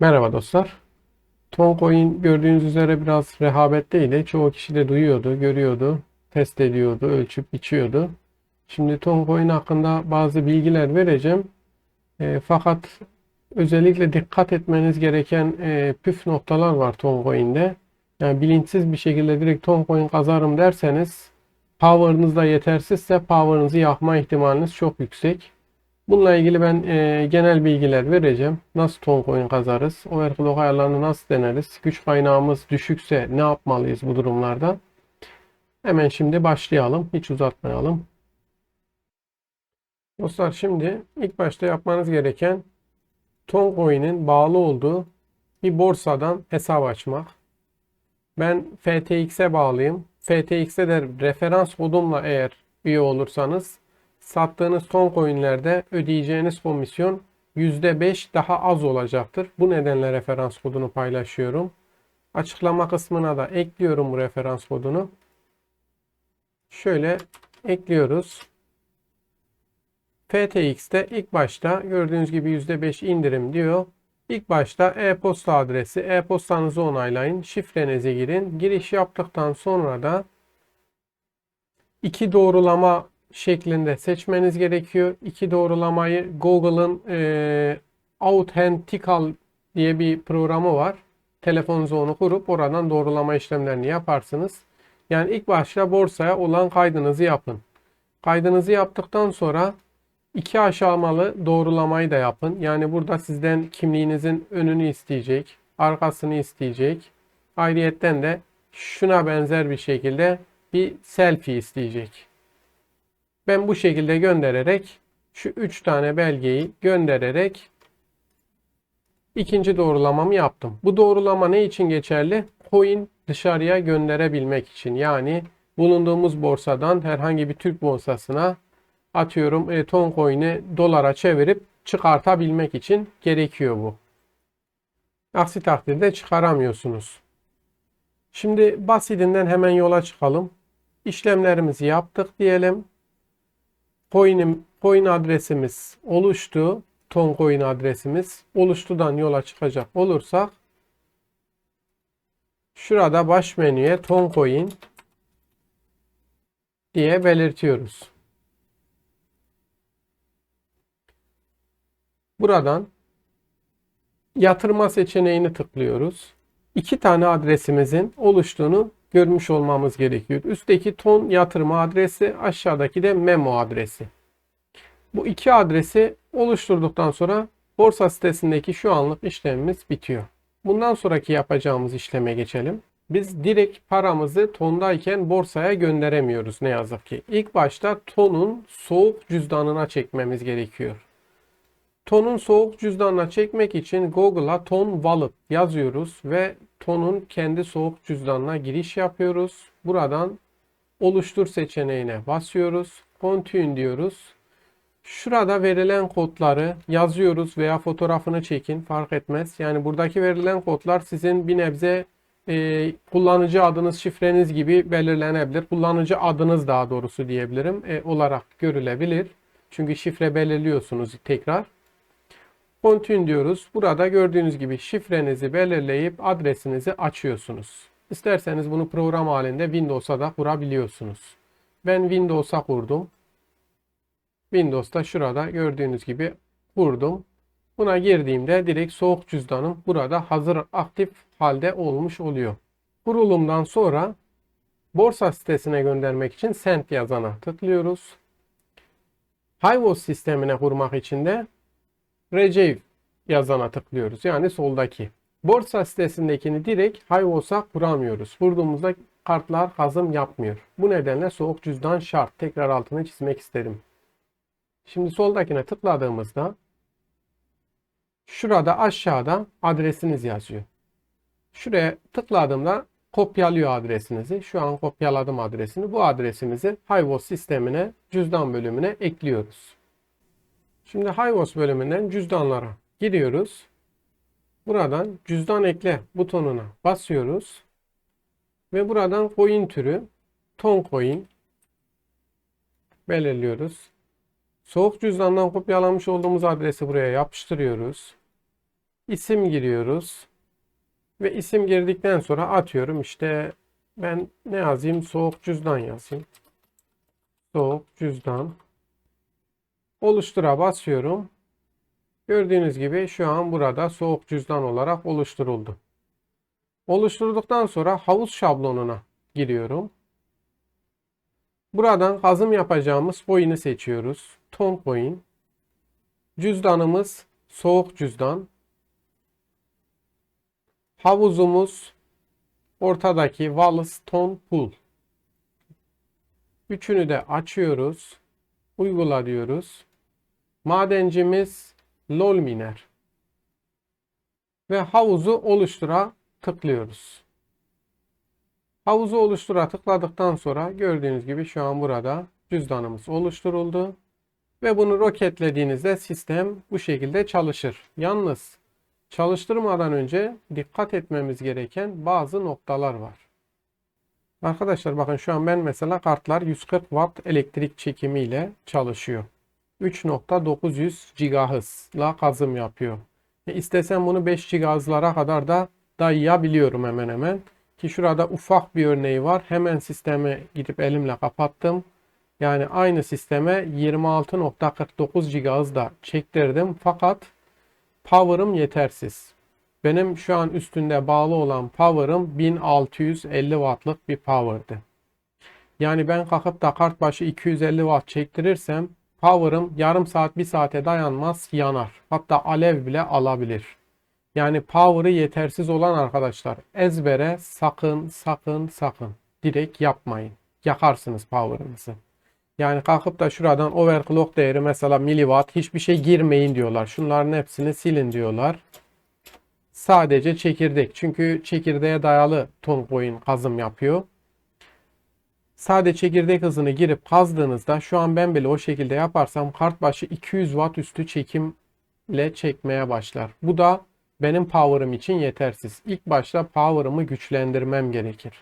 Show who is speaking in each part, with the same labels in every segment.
Speaker 1: Merhaba dostlar. Toncoin gördüğünüz üzere biraz rehabetteydi. Çoğu kişi de duyuyordu, görüyordu, test ediyordu, ölçüp biçiyordu. Şimdi Toncoin hakkında bazı bilgiler vereceğim. E, fakat özellikle dikkat etmeniz gereken e, püf noktalar var Toncoin'de. Yani bilinçsiz bir şekilde direkt Toncoin kazarım derseniz power'ınız da yetersizse power'ınızı yakma ihtimaliniz çok yüksek. Bununla ilgili ben e, genel bilgiler vereceğim. Nasıl ton coin kazarız? Overclock ayarlarını nasıl deneriz? Güç kaynağımız düşükse ne yapmalıyız bu durumlarda? Hemen şimdi başlayalım. Hiç uzatmayalım. Dostlar şimdi ilk başta yapmanız gereken ton coin'in bağlı olduğu bir borsadan hesap açmak. Ben FTX'e bağlıyım. FTX'e de referans kodumla eğer üye olursanız sattığınız ton coinlerde ödeyeceğiniz komisyon %5 daha az olacaktır. Bu nedenle referans kodunu paylaşıyorum. Açıklama kısmına da ekliyorum bu referans kodunu. Şöyle ekliyoruz. FTX'te ilk başta gördüğünüz gibi %5 indirim diyor. İlk başta e-posta adresi, e-postanızı onaylayın, şifrenizi girin. Giriş yaptıktan sonra da iki doğrulama şeklinde seçmeniz gerekiyor. İki doğrulamayı Google'ın e, Authentical diye bir programı var. Telefonunuza onu kurup oradan doğrulama işlemlerini yaparsınız. Yani ilk başta borsaya olan kaydınızı yapın. Kaydınızı yaptıktan sonra iki aşamalı doğrulamayı da yapın. Yani burada sizden kimliğinizin önünü isteyecek, arkasını isteyecek. Ayrıyetten de şuna benzer bir şekilde bir selfie isteyecek. Ben bu şekilde göndererek şu 3 tane belgeyi göndererek ikinci doğrulamamı yaptım. Bu doğrulama ne için geçerli? Coin dışarıya gönderebilmek için. Yani bulunduğumuz borsadan herhangi bir Türk borsasına atıyorum e, ton coin'i dolara çevirip çıkartabilmek için gerekiyor bu. Aksi takdirde çıkaramıyorsunuz. Şimdi basitinden hemen yola çıkalım. İşlemlerimizi yaptık diyelim coin'im, coin adresimiz oluştu. Ton coin adresimiz oluştudan yola çıkacak olursak şurada baş menüye ton coin diye belirtiyoruz. Buradan yatırma seçeneğini tıklıyoruz. İki tane adresimizin oluştuğunu görmüş olmamız gerekiyor. Üstteki ton yatırma adresi, aşağıdaki de memo adresi. Bu iki adresi oluşturduktan sonra borsa sitesindeki şu anlık işlemimiz bitiyor. Bundan sonraki yapacağımız işleme geçelim. Biz direkt paramızı tondayken borsaya gönderemiyoruz ne yazık ki. İlk başta tonun soğuk cüzdanına çekmemiz gerekiyor. Tonun soğuk cüzdanına çekmek için Google'a ton wallet yazıyoruz ve tonun kendi soğuk cüzdanına giriş yapıyoruz. Buradan oluştur seçeneğine basıyoruz. Continue diyoruz. Şurada verilen kodları yazıyoruz veya fotoğrafını çekin fark etmez. Yani buradaki verilen kodlar sizin bir nebze e, kullanıcı adınız, şifreniz gibi belirlenebilir. Kullanıcı adınız daha doğrusu diyebilirim e, olarak görülebilir. Çünkü şifre belirliyorsunuz tekrar. Continue diyoruz. Burada gördüğünüz gibi şifrenizi belirleyip adresinizi açıyorsunuz. İsterseniz bunu program halinde Windows'a da kurabiliyorsunuz. Ben Windows'a kurdum. Windows'ta şurada gördüğünüz gibi kurdum. Buna girdiğimde direkt soğuk cüzdanım burada hazır aktif halde olmuş oluyor. Kurulumdan sonra borsa sitesine göndermek için send yazana tıklıyoruz. Hivos sistemine kurmak için de Receive yazana tıklıyoruz. Yani soldaki. Borsa sitesindekini direkt Hivos'a kuramıyoruz. Kurduğumuzda kartlar hazım yapmıyor. Bu nedenle soğuk cüzdan şart. Tekrar altını çizmek isterim. Şimdi soldakine tıkladığımızda şurada aşağıda adresiniz yazıyor. Şuraya tıkladığımda kopyalıyor adresinizi. Şu an kopyaladım adresini. Bu adresimizi Hivos sistemine cüzdan bölümüne ekliyoruz. Şimdi Hivos bölümünden cüzdanlara giriyoruz. Buradan cüzdan ekle butonuna basıyoruz. Ve buradan coin türü ton coin belirliyoruz. Soğuk cüzdandan kopyalamış olduğumuz adresi buraya yapıştırıyoruz. isim giriyoruz. Ve isim girdikten sonra atıyorum işte ben ne yazayım? Soğuk cüzdan yazayım. Soğuk cüzdan. Oluştura basıyorum. Gördüğünüz gibi şu an burada soğuk cüzdan olarak oluşturuldu. Oluşturduktan sonra havuz şablonuna giriyorum. Buradan kazım yapacağımız coin'i seçiyoruz. Ton coin. Cüzdanımız soğuk cüzdan. Havuzumuz ortadaki Wallace Ton Pool. Üçünü de açıyoruz. Uygula diyoruz. Madencimiz Lolminer. Ve havuzu oluştura tıklıyoruz. Havuzu oluştura tıkladıktan sonra gördüğünüz gibi şu an burada cüzdanımız oluşturuldu. Ve bunu roketlediğinizde sistem bu şekilde çalışır. Yalnız çalıştırmadan önce dikkat etmemiz gereken bazı noktalar var. Arkadaşlar bakın şu an ben mesela kartlar 140 watt elektrik çekimiyle çalışıyor. 3.900 GHz'la kazım yapıyor. E istesem bunu 5 GHz'lara kadar da dayayabiliyorum hemen hemen. Ki şurada ufak bir örneği var. Hemen sisteme gidip elimle kapattım. Yani aynı sisteme 26.49 GHz da çektirdim. Fakat power'ım yetersiz. Benim şu an üstünde bağlı olan power'ım 1650 wattlık bir power'dı. Yani ben kalkıp da kart başı 250 watt çektirirsem power'ım yarım saat bir saate dayanmaz yanar. Hatta alev bile alabilir. Yani power'ı yetersiz olan arkadaşlar ezbere sakın sakın sakın direkt yapmayın. Yakarsınız power'ınızı. Yani kalkıp da şuradan overclock değeri mesela miliwatt hiçbir şey girmeyin diyorlar. Şunların hepsini silin diyorlar. Sadece çekirdek. Çünkü çekirdeğe dayalı ton coin kazım yapıyor. Sade çekirdek hızını girip kazdığınızda şu an ben bile o şekilde yaparsam kart başı 200 watt üstü çekimle çekmeye başlar. Bu da benim power'ım için yetersiz. İlk başta power'ımı güçlendirmem gerekir.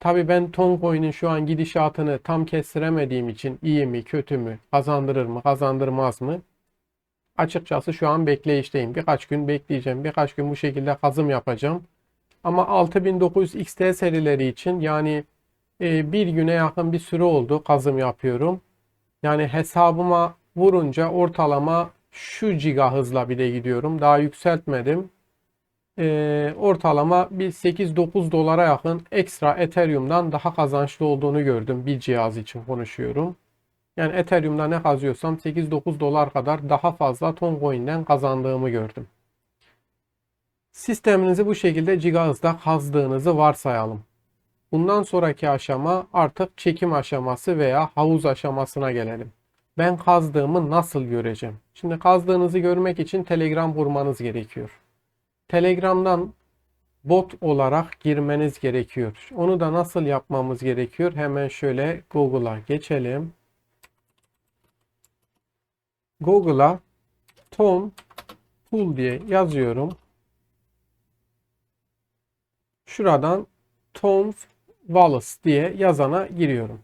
Speaker 1: Tabi ben Toncoin'in şu an gidişatını tam kestiremediğim için iyi mi kötü mü kazandırır mı kazandırmaz mı açıkçası şu an bekleyişteyim. Birkaç gün bekleyeceğim. Birkaç gün bu şekilde kazım yapacağım. Ama 6900 XT serileri için yani e, bir güne yakın bir süre oldu kazım yapıyorum. Yani hesabıma vurunca ortalama şu giga hızla bir de gidiyorum. Daha yükseltmedim. Ee, ortalama bir 8-9 dolara yakın ekstra Ethereum'dan daha kazançlı olduğunu gördüm. Bir cihaz için konuşuyorum. Yani Ethereum'da ne kazıyorsam 8-9 dolar kadar daha fazla Toncoin'den kazandığımı gördüm. Sisteminizi bu şekilde gigahertz'da kazdığınızı varsayalım. Bundan sonraki aşama artık çekim aşaması veya havuz aşamasına gelelim. Ben kazdığımı nasıl göreceğim? Şimdi kazdığınızı görmek için Telegram kurmanız gerekiyor. Telegram'dan bot olarak girmeniz gerekiyor. Onu da nasıl yapmamız gerekiyor? Hemen şöyle Google'a geçelim. Google'a Tom Pool diye yazıyorum. Şuradan Tom Wallace diye yazana giriyorum.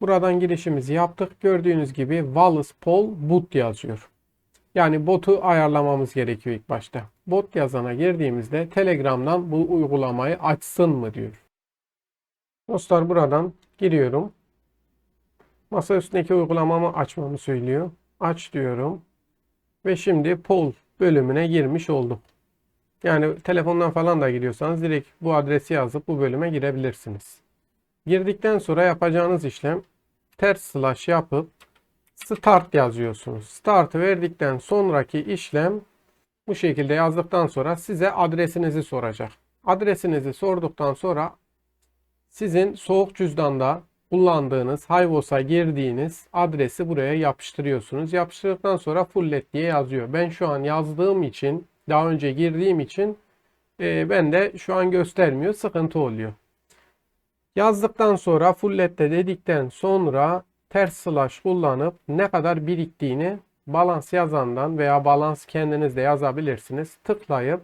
Speaker 1: Buradan girişimizi yaptık. Gördüğünüz gibi Wallace Paul Boot yazıyor. Yani botu ayarlamamız gerekiyor ilk başta. Bot yazana girdiğimizde Telegram'dan bu uygulamayı açsın mı diyor. Dostlar buradan giriyorum. Masa üstündeki uygulamamı açmamı söylüyor. Aç diyorum. Ve şimdi poll bölümüne girmiş oldum. Yani telefondan falan da giriyorsanız direkt bu adresi yazıp bu bölüme girebilirsiniz. Girdikten sonra yapacağınız işlem ters slash yapıp start yazıyorsunuz. Start'ı verdikten sonraki işlem bu şekilde yazdıktan sonra size adresinizi soracak. Adresinizi sorduktan sonra sizin soğuk cüzdanda kullandığınız Hayvos'a girdiğiniz adresi buraya yapıştırıyorsunuz. Yapıştırdıktan sonra fullet diye yazıyor. Ben şu an yazdığım için daha önce girdiğim için e, ben de şu an göstermiyor. Sıkıntı oluyor. Yazdıktan sonra fullette dedikten sonra ters slash kullanıp ne kadar biriktiğini balans yazandan veya balans kendiniz de yazabilirsiniz. Tıklayıp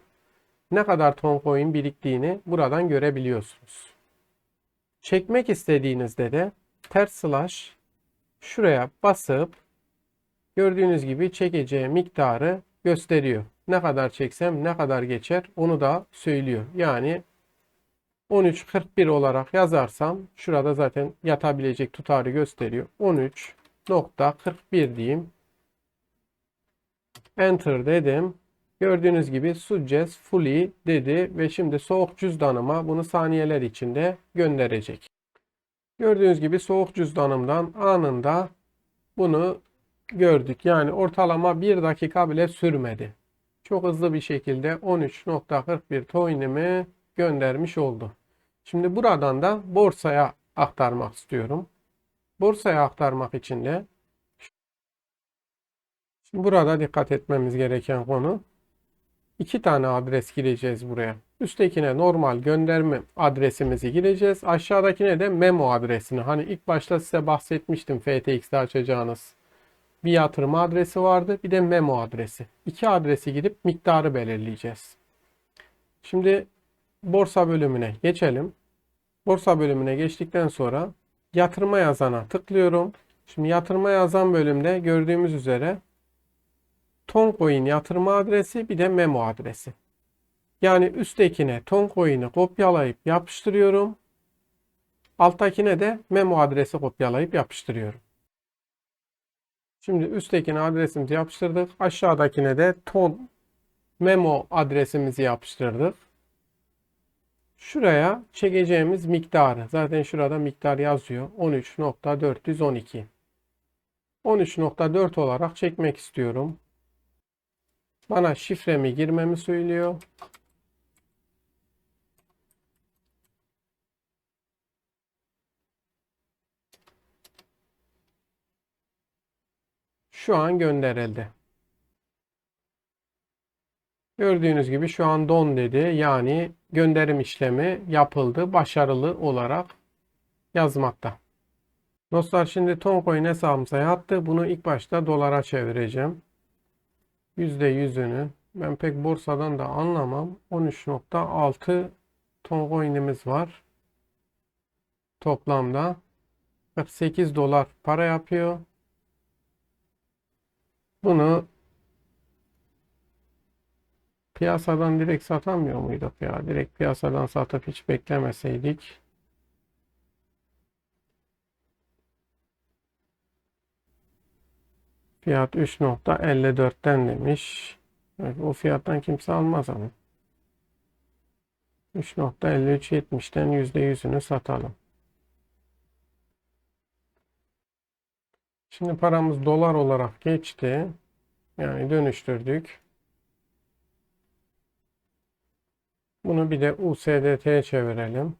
Speaker 1: ne kadar ton coin biriktiğini buradan görebiliyorsunuz. Çekmek istediğinizde de ters slash şuraya basıp gördüğünüz gibi çekeceği miktarı gösteriyor. Ne kadar çeksem ne kadar geçer onu da söylüyor. Yani 13.41 olarak yazarsam şurada zaten yatabilecek tutarı gösteriyor. 13.41 diyeyim. Enter dedim. Gördüğünüz gibi suggest fully dedi ve şimdi soğuk cüzdanıma bunu saniyeler içinde gönderecek. Gördüğünüz gibi soğuk cüzdanımdan anında bunu gördük. Yani ortalama 1 dakika bile sürmedi. Çok hızlı bir şekilde 13.41 coin'imi göndermiş oldu. Şimdi buradan da borsaya aktarmak istiyorum. Borsaya aktarmak için de şimdi burada dikkat etmemiz gereken konu iki tane adres gireceğiz buraya. Üsttekine normal gönderme adresimizi gireceğiz. Aşağıdakine de memo adresini. Hani ilk başta size bahsetmiştim FTX'de açacağınız bir yatırım adresi vardı. Bir de memo adresi. İki adresi girip miktarı belirleyeceğiz. Şimdi borsa bölümüne geçelim. Borsa bölümüne geçtikten sonra yatırma yazana tıklıyorum. Şimdi yatırma yazan bölümde gördüğümüz üzere Toncoin yatırma adresi bir de memo adresi. Yani üsttekine Toncoin'i kopyalayıp yapıştırıyorum. Alttakine de memo adresi kopyalayıp yapıştırıyorum. Şimdi üsttekine adresimizi yapıştırdık. Aşağıdakine de ton memo adresimizi yapıştırdık. Şuraya çekeceğimiz miktarı. Zaten şurada miktar yazıyor. 13.412. 13.4 olarak çekmek istiyorum. Bana şifremi girmemi söylüyor. Şu an gönderildi. Gördüğünüz gibi şu an don dedi. Yani gönderim işlemi yapıldı. Başarılı olarak yazmakta. Dostlar şimdi Toncoin hesabımıza yattı. Bunu ilk başta dolara çevireceğim. %100'ünü ben pek borsadan da anlamam. 13.6 Toncoin'imiz var. Toplamda 48 dolar para yapıyor. Bunu piyasadan direkt satamıyor muyduk ya? Direkt piyasadan satıp hiç beklemeseydik. Fiyat 3.54'ten demiş. Evet, o fiyattan kimse almaz ama. 3.53.70'ten %100'ünü satalım. Şimdi paramız dolar olarak geçti. Yani dönüştürdük. Bunu bir de USDT'ye çevirelim.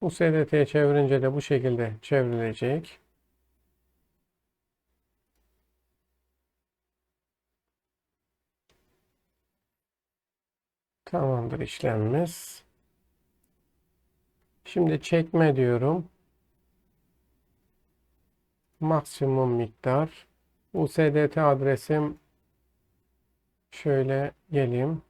Speaker 1: USDT'ye çevirince de bu şekilde çevrilecek. Tamamdır işlemimiz. Şimdi çekme diyorum. Maksimum miktar. USDT adresim şöyle geleyim.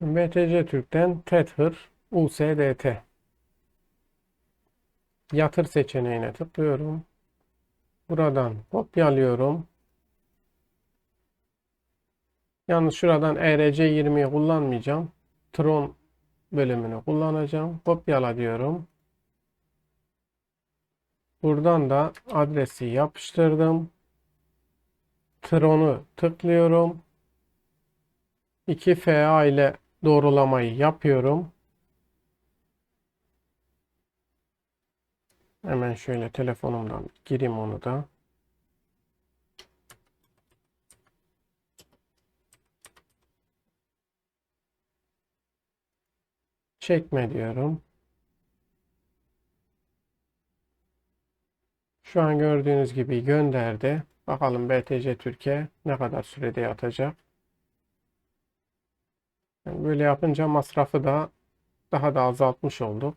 Speaker 1: BTC Türk'ten Tether USDT yatır seçeneğine tıklıyorum. Buradan kopyalıyorum. Yalnız şuradan ERC20'yi kullanmayacağım. Tron bölümünü kullanacağım. Kopyala diyorum. Buradan da adresi yapıştırdım. Tron'u tıklıyorum. 2FA ile doğrulamayı yapıyorum. Hemen şöyle telefonumdan gireyim onu da. Çekme diyorum. Şu an gördüğünüz gibi gönderdi. Bakalım BTC Türkiye ne kadar sürede yatacak. Yani böyle yapınca masrafı da daha da azaltmış olduk.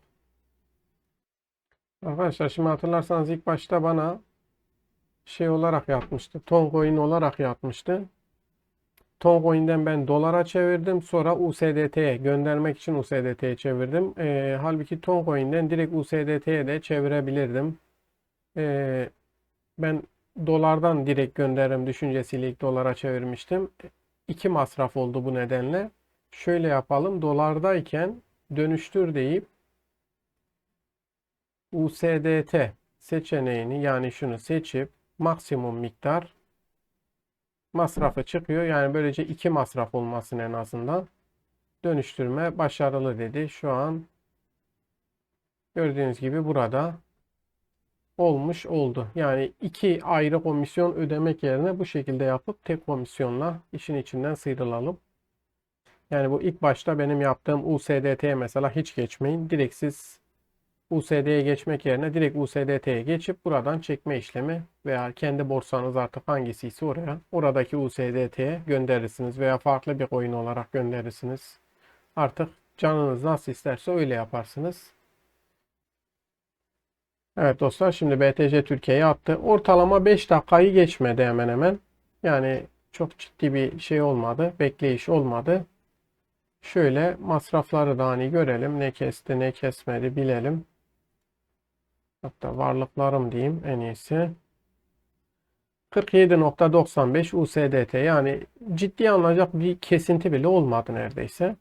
Speaker 1: Arkadaşlar şimdi hatırlarsanız ilk başta bana şey olarak yatmıştı. Toncoin olarak yatmıştı. Toncoin'den ben dolara çevirdim. Sonra USDT'ye göndermek için USDT'ye çevirdim. Ee, halbuki Toncoin'den direkt USDT'ye de çevirebilirdim. Ee, ben dolardan direkt gönderirim düşüncesiyle ilk dolara çevirmiştim. İki masraf oldu bu nedenle. Şöyle yapalım. Dolardayken dönüştür deyip USDT seçeneğini yani şunu seçip maksimum miktar masrafı çıkıyor. Yani böylece iki masraf olmasın en azından. Dönüştürme başarılı dedi. Şu an gördüğünüz gibi burada olmuş oldu. Yani iki ayrı komisyon ödemek yerine bu şekilde yapıp tek komisyonla işin içinden sıyrılalım. Yani bu ilk başta benim yaptığım USDT'ye mesela hiç geçmeyin. Direkt siz USD'ye geçmek yerine direkt USDT'ye geçip buradan çekme işlemi veya kendi borsanız artık hangisiyse oraya oradaki USDT'ye gönderirsiniz veya farklı bir coin olarak gönderirsiniz. Artık canınız nasıl isterse öyle yaparsınız. Evet dostlar şimdi BTC Türkiye'ye attı. Ortalama 5 dakikayı geçmedi hemen hemen. Yani çok ciddi bir şey olmadı. Bekleyiş olmadı. Şöyle masrafları da hani görelim. Ne kesti ne kesmedi bilelim. Hatta varlıklarım diyeyim en iyisi. 47.95 USDT yani ciddi alınacak bir kesinti bile olmadı neredeyse.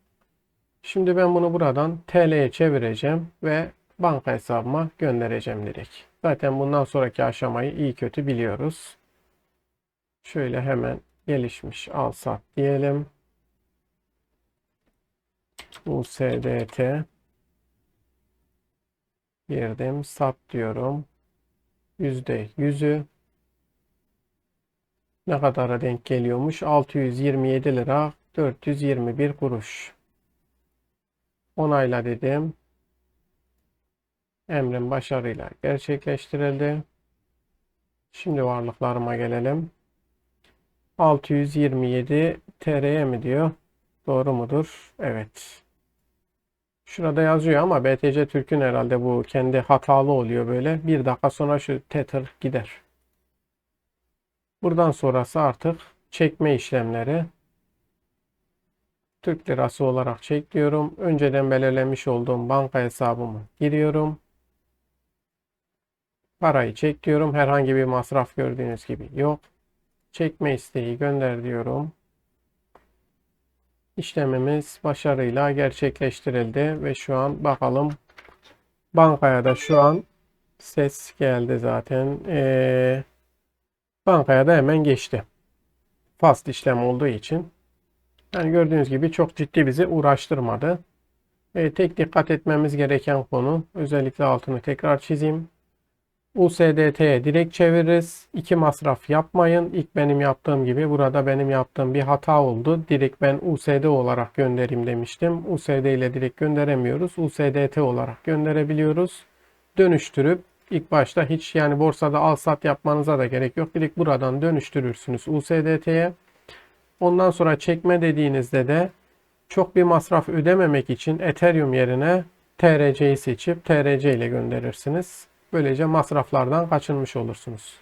Speaker 1: Şimdi ben bunu buradan TL'ye çevireceğim ve banka hesabıma göndereceğim direkt. Zaten bundan sonraki aşamayı iyi kötü biliyoruz. Şöyle hemen gelişmiş al sat diyelim. USDT girdim sat diyorum. Yüzde yüzü ne kadara denk geliyormuş? 627 lira 421 kuruş. Onayla dedim. Emrim başarıyla gerçekleştirildi. Şimdi varlıklarıma gelelim. 627 TR'ye mi diyor? Doğru mudur? Evet. Şurada yazıyor ama BTC Türk'ün herhalde bu kendi hatalı oluyor böyle. Bir dakika sonra şu tether gider. Buradan sonrası artık çekme işlemleri. Türk lirası olarak çek diyorum. Önceden belirlemiş olduğum banka hesabımı giriyorum. Parayı çek diyorum. Herhangi bir masraf gördüğünüz gibi yok. Çekme isteği gönder diyorum. İşlemimiz başarıyla gerçekleştirildi ve şu an bakalım bankaya da şu an ses geldi zaten. Ee, bankaya da hemen geçti. Fast işlem olduğu için. Yani gördüğünüz gibi çok ciddi bizi uğraştırmadı. Ee, tek dikkat etmemiz gereken konu özellikle altını tekrar çizeyim. USDT'ye direkt çeviririz. İki masraf yapmayın. İlk benim yaptığım gibi burada benim yaptığım bir hata oldu. Direkt ben USD olarak göndereyim demiştim. USD ile direkt gönderemiyoruz. USDT olarak gönderebiliyoruz. Dönüştürüp ilk başta hiç yani borsada al sat yapmanıza da gerek yok. Direkt buradan dönüştürürsünüz USDT'ye. Ondan sonra çekme dediğinizde de çok bir masraf ödememek için Ethereum yerine TRC'yi seçip TRC ile gönderirsiniz. Böylece masraflardan kaçınmış olursunuz.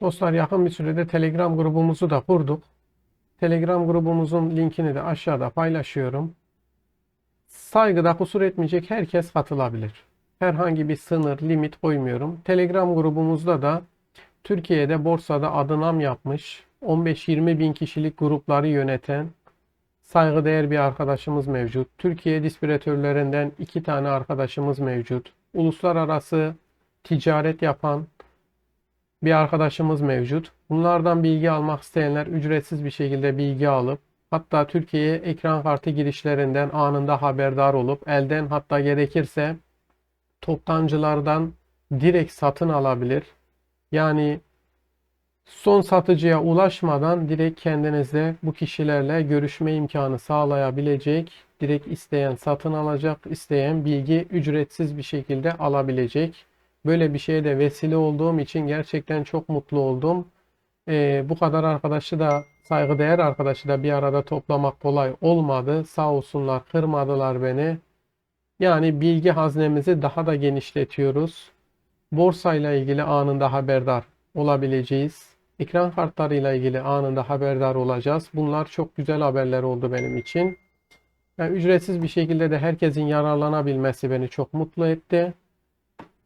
Speaker 1: Dostlar yakın bir sürede Telegram grubumuzu da kurduk. Telegram grubumuzun linkini de aşağıda paylaşıyorum. Saygıda kusur etmeyecek herkes katılabilir. Herhangi bir sınır, limit koymuyorum. Telegram grubumuzda da Türkiye'de borsada adı nam yapmış 15-20 bin kişilik grupları yöneten saygıdeğer bir arkadaşımız mevcut. Türkiye distribütörlerinden iki tane arkadaşımız mevcut. Uluslararası ticaret yapan bir arkadaşımız mevcut. Bunlardan bilgi almak isteyenler ücretsiz bir şekilde bilgi alıp hatta Türkiye'ye ekran kartı girişlerinden anında haberdar olup elden hatta gerekirse toptancılardan direkt satın alabilir. Yani son satıcıya ulaşmadan direkt kendinizde bu kişilerle görüşme imkanı sağlayabilecek, direkt isteyen satın alacak, isteyen bilgi ücretsiz bir şekilde alabilecek. Böyle bir şeye de vesile olduğum için gerçekten çok mutlu oldum. Ee, bu kadar arkadaşı da saygıdeğer arkadaşı da bir arada toplamak kolay olmadı. Sağ olsunlar kırmadılar beni. Yani bilgi haznemizi daha da genişletiyoruz. Borsayla ilgili anında haberdar olabileceğiz. Ekran kartlarıyla ilgili anında haberdar olacağız. Bunlar çok güzel haberler oldu benim için. Yani ücretsiz bir şekilde de herkesin yararlanabilmesi beni çok mutlu etti.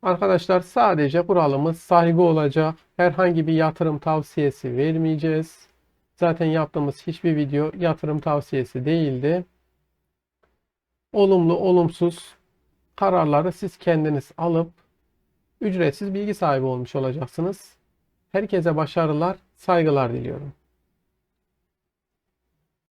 Speaker 1: Arkadaşlar sadece kuralımız saygı olacak. Herhangi bir yatırım tavsiyesi vermeyeceğiz. Zaten yaptığımız hiçbir video yatırım tavsiyesi değildi. Olumlu, olumsuz kararları siz kendiniz alıp ücretsiz bilgi sahibi olmuş olacaksınız. Herkese başarılar, saygılar diliyorum.